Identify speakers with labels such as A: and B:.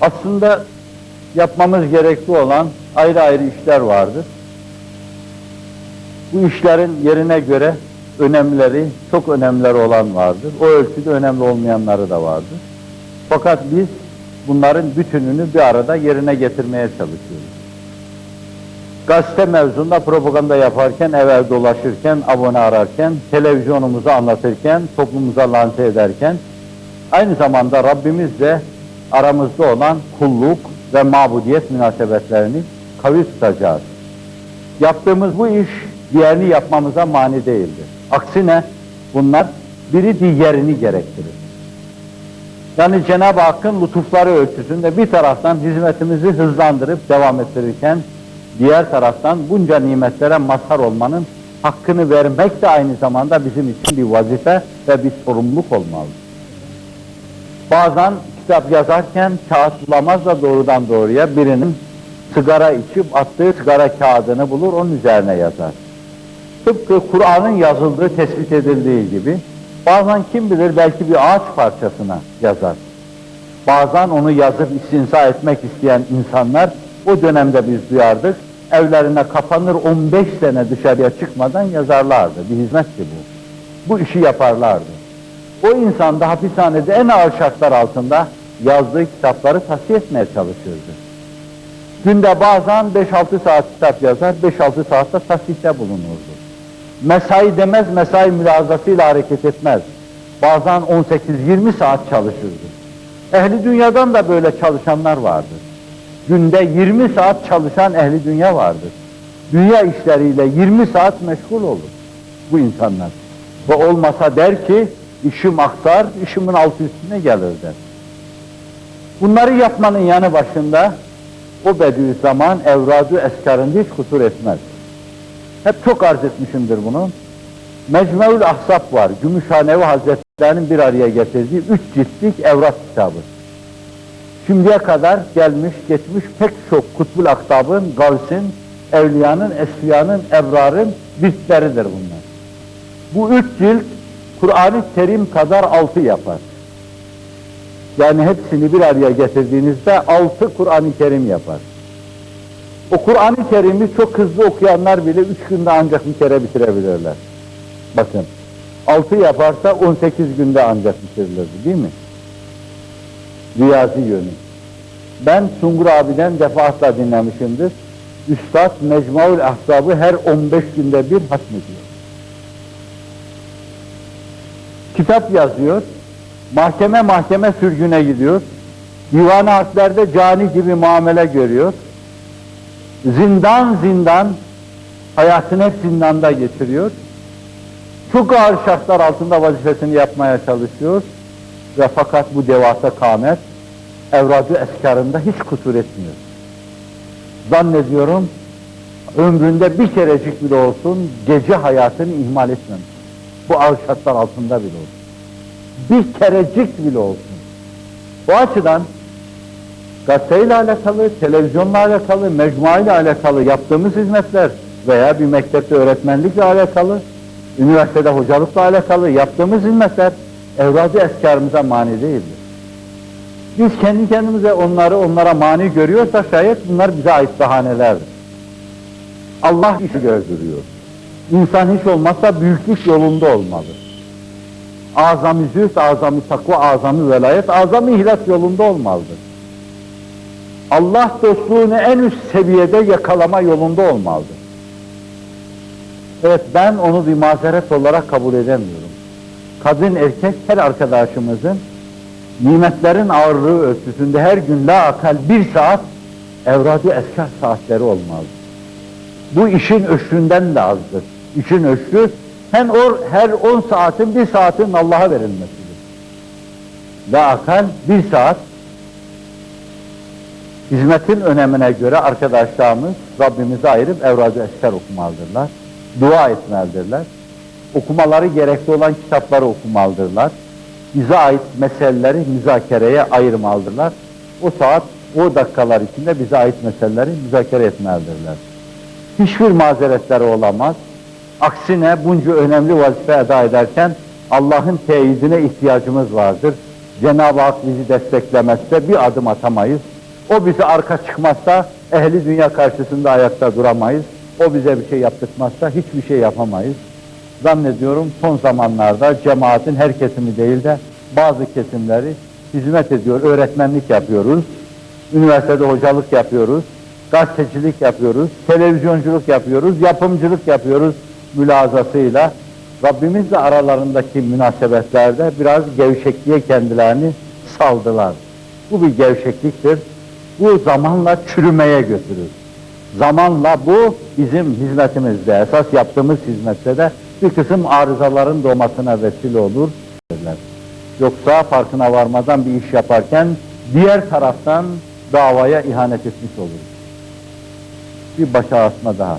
A: Aslında yapmamız gerekli olan ayrı ayrı işler vardır. Bu işlerin yerine göre önemleri, çok önemlileri olan vardır. O ölçüde önemli olmayanları da vardır. Fakat biz bunların bütününü bir arada yerine getirmeye çalışıyoruz. Gazete mevzunda propaganda yaparken, evvel dolaşırken, abone ararken, televizyonumuzu anlatırken, toplumumuza lanse ederken, aynı zamanda Rabbimizle aramızda olan kulluk ve mabudiyet münasebetlerini kavi tutacağız. Yaptığımız bu iş diğerini yapmamıza mani değildir. Aksine bunlar biri diğerini gerektirir. Yani Cenab-ı Hakk'ın lütufları ölçüsünde bir taraftan hizmetimizi hızlandırıp devam ettirirken diğer taraftan bunca nimetlere mazhar olmanın hakkını vermek de aynı zamanda bizim için bir vazife ve bir sorumluluk olmalı. Bazen kitap yazarken kağıt bulamaz da doğrudan doğruya birinin sigara içip attığı sigara kağıdını bulur, onun üzerine yazar. Tıpkı Kur'an'ın yazıldığı tespit edildiği gibi bazen kim bilir belki bir ağaç parçasına yazar. Bazen onu yazıp istinsa etmek isteyen insanlar o dönemde biz duyardık. Evlerine kapanır 15 sene dışarıya çıkmadan yazarlardı. Bir hizmetti bu. Bu işi yaparlardı. O insan da hapishanede en ağır şartlar altında yazdığı kitapları tahsiye etmeye çalışırdı. Günde bazen 5-6 saat kitap yazar, 5-6 saatte tahsihte bulunurdu. Mesai demez, mesai mülazasıyla hareket etmez. Bazen 18-20 saat çalışırdı. Ehli dünyadan da böyle çalışanlar vardır. Günde 20 saat çalışan ehli dünya vardır. Dünya işleriyle 20 saat meşgul olur bu insanlar. Ve olmasa der ki, işim aksar, işimin altı üstüne gelir der. Bunları yapmanın yanı başında o Bediüzzaman evradu eskarında hiç kusur etmez. Hep çok arz etmişimdir bunu. Mecmuül Ahsap var. Gümüşhanevi Hazretleri'nin bir araya getirdiği üç ciltlik evrat kitabı. Şimdiye kadar gelmiş geçmiş pek çok kutbul aktabın, gavsin, evliyanın, esfiyanın, ebrarın virtleridir bunlar. Bu üç cilt Kur'an-ı Kerim kadar altı yapar. Yani hepsini bir araya getirdiğinizde altı Kur'an-ı Kerim yapar. O Kur'an-ı Kerim'i çok hızlı okuyanlar bile üç günde ancak bir kere bitirebilirler. Bakın, altı yaparsa 18 günde ancak bitirilirdi değil mi? Riyazi yönü. Ben Sungur abiden defaatle dinlemişimdir. Üstad Mecmuaül Ahzab'ı her 15 günde bir hatmediyor. Kitap yazıyor, mahkeme mahkeme sürgüne gidiyor, divan harflerde cani gibi muamele görüyor, zindan zindan, hayatını hep zindanda geçiriyor, çok ağır şartlar altında vazifesini yapmaya çalışıyor ve fakat bu devasa kâmet evradı eskarında hiç kusur etmiyor. Zannediyorum ömründe bir kerecik bile olsun gece hayatını ihmal etmemiş. Bu ağır altında bile olsun. Bir kerecik bile olsun. Bu açıdan gazeteyle alakalı, televizyonla alakalı, mecmua ile alakalı yaptığımız hizmetler veya bir mektepte öğretmenlikle alakalı, üniversitede hocalıkla alakalı yaptığımız hizmetler evradı eskarımıza mani değildir. Biz kendi kendimize onları onlara mani görüyorsak şayet bunlar bize ait bahanelerdir. Allah işi gördürüyor. İnsan hiç olmazsa büyüklük yolunda olmalı. Azami zühd, azami takva, azami velayet, azami ihlas yolunda olmalıdır. Allah dostluğunu en üst seviyede yakalama yolunda olmalıdır. Evet ben onu bir mazeret olarak kabul edemiyorum. Kadın erkek her arkadaşımızın nimetlerin ağırlığı ölçüsünde her gün la akal bir saat evradi eskar saatleri olmalı. Bu işin ölçünden de azdır. İşin ölçü hem or, her 10 saatin bir saatin Allah'a verilmesidir. La akal bir saat hizmetin önemine göre arkadaşlarımız Rabbimize ayırıp evradi eskar okumalıdırlar. Dua etmelidirler. Okumaları gerekli olan kitapları okumalıdırlar bize ait meseleleri müzakereye ayırmalıdırlar. O saat, o dakikalar içinde bize ait meseleleri müzakere etmelidirler. Hiçbir mazeretleri olamaz. Aksine bunca önemli vazife eda ederken Allah'ın teyidine ihtiyacımız vardır. Cenab-ı Hak bizi desteklemezse bir adım atamayız. O bize arka çıkmazsa ehli dünya karşısında ayakta duramayız. O bize bir şey yaptırmazsa hiçbir şey yapamayız. Zannediyorum son zamanlarda cemaatin her kesimi değil de bazı kesimleri hizmet ediyor, öğretmenlik yapıyoruz. Üniversitede hocalık yapıyoruz, gazetecilik yapıyoruz, televizyonculuk yapıyoruz, yapımcılık yapıyoruz mülazasıyla. Rabbimizle aralarındaki münasebetlerde biraz gevşekliğe kendilerini saldılar. Bu bir gevşekliktir. Bu zamanla çürümeye götürür. Zamanla bu bizim hizmetimizde, esas yaptığımız hizmette de bir kısım arızaların doğmasına vesile olur. Yoksa farkına varmadan bir iş yaparken diğer taraftan davaya ihanet etmiş oluruz. Bir baş ağrısına daha.